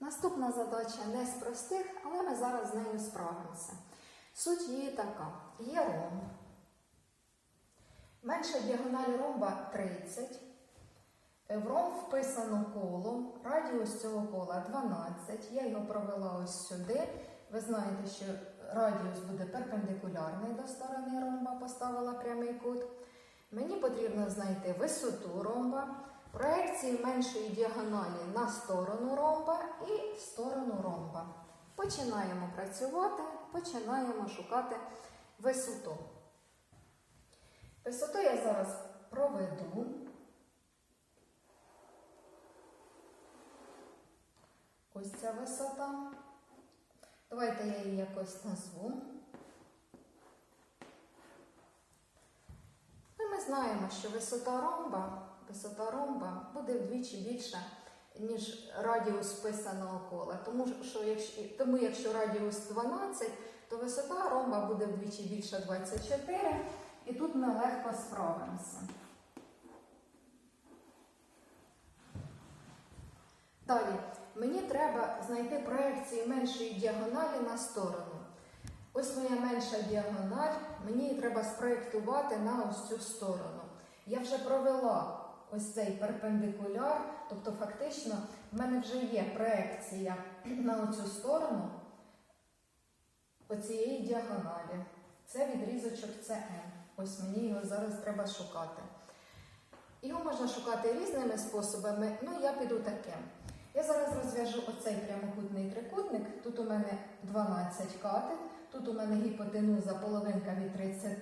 Наступна задача не з простих, але ми зараз з нею справимося. Суть її така: є ромб. Менша діагональ ромба 30. В ромб вписано коло, радіус цього кола 12. Я його провела ось сюди. Ви знаєте, що радіус буде перпендикулярний до сторони ромба, поставила прямий кут. Мені потрібно знайти висоту ромба, проекції меншої діагоналі на сторону ромба і в сторону ромба. Починаємо працювати, починаємо шукати висоту. Висоту я зараз проведу. Ось ця висота. Давайте я її якось назву. Ну, ми знаємо, що висота ромба, висота ромба буде вдвічі більша, ніж радіус вписаного кола. Тому що якщо, тому якщо радіус 12, то висота ромба буде вдвічі більша 24, і тут ми легко справимося. Далі, мені треба знайти проекції меншої діагоналі на сторону. Ось моя менша діагональ, мені її треба спроєктувати на ось цю сторону. Я вже провела ось цей перпендикуляр, тобто фактично в мене вже є проекція на оцю сторону оцієї діагоналі. Це відрізочок CN. Ось мені його зараз треба шукати. Його можна шукати різними способами, ну я піду таким. Я зараз розв'яжу оцей прямокутний трикутник. Тут у мене 12 катет, тут у мене гіпотенуза половинка від 30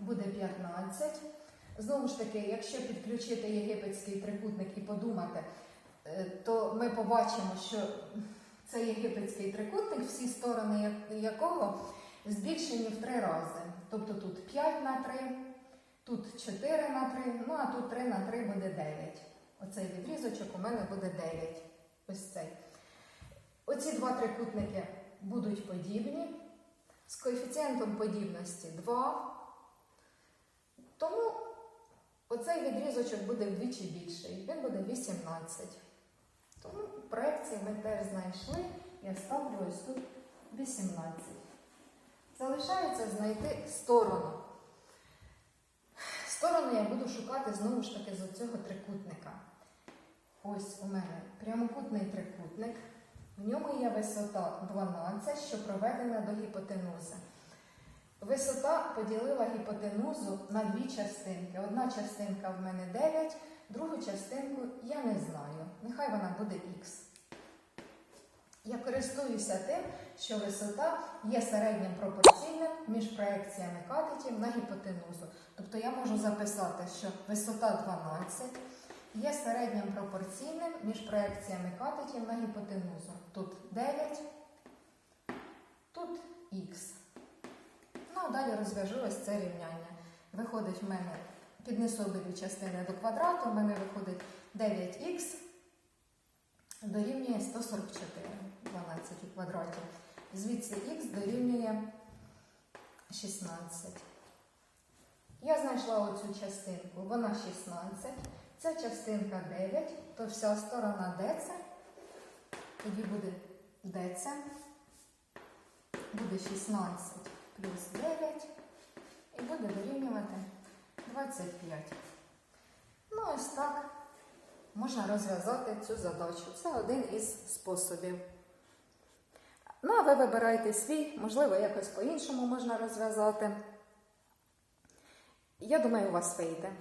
буде 15. Знову ж таки, якщо підключити єгипетський трикутник і подумати, е, то ми побачимо, що це єгипетський трикутник, всі сторони якого збільшені в три рази. Тобто тут 5 на 3, тут 4 на 3, ну а тут 3 на 3 буде 9. Оцей відрізочок у мене буде 9. Ось цей. Оці два трикутники будуть подібні. З коефіцієнтом подібності 2. Тому оцей відрізочок буде вдвічі більший. Він буде 18. Тому проекції ми теж знайшли. Я ставлю ось тут 18. Залишається знайти сторону. Сторону я буду шукати знову ж таки з цього трикутника. Ось у мене прямокутний трикутник. В ньому є висота 12, що проведена до гіпотенузи. Висота поділила гіпотенузу на дві частинки. Одна частинка в мене 9, другу частинку я не знаю. Нехай вона буде х. Я користуюся тим, що висота є середнім пропорційним між проекціями катетів на гіпотенузу. Тобто я можу записати, що висота 12 є середнім пропорційним між проекціями катетів на гіпотенузу. Тут 9, тут х. Розв'яжу ось це рівняння. Виходить в мене, піднесу обидві частини до квадрату, в мене виходить 9х дорівнює 144, 12 у квадраті. Звідси х дорівнює 16. Я знайшла оцю частинку, вона 16. Ця частинка 9, то вся сторона ДЦ, тоді буде ДЦ, буде 16 плюс 9 і буде дорівнювати 25. Ну, ось так можна розв'язати цю задачу. Це один із способів. Ну, а ви вибирайте свій, можливо, якось по-іншому можна розв'язати. Я думаю, у вас вийде.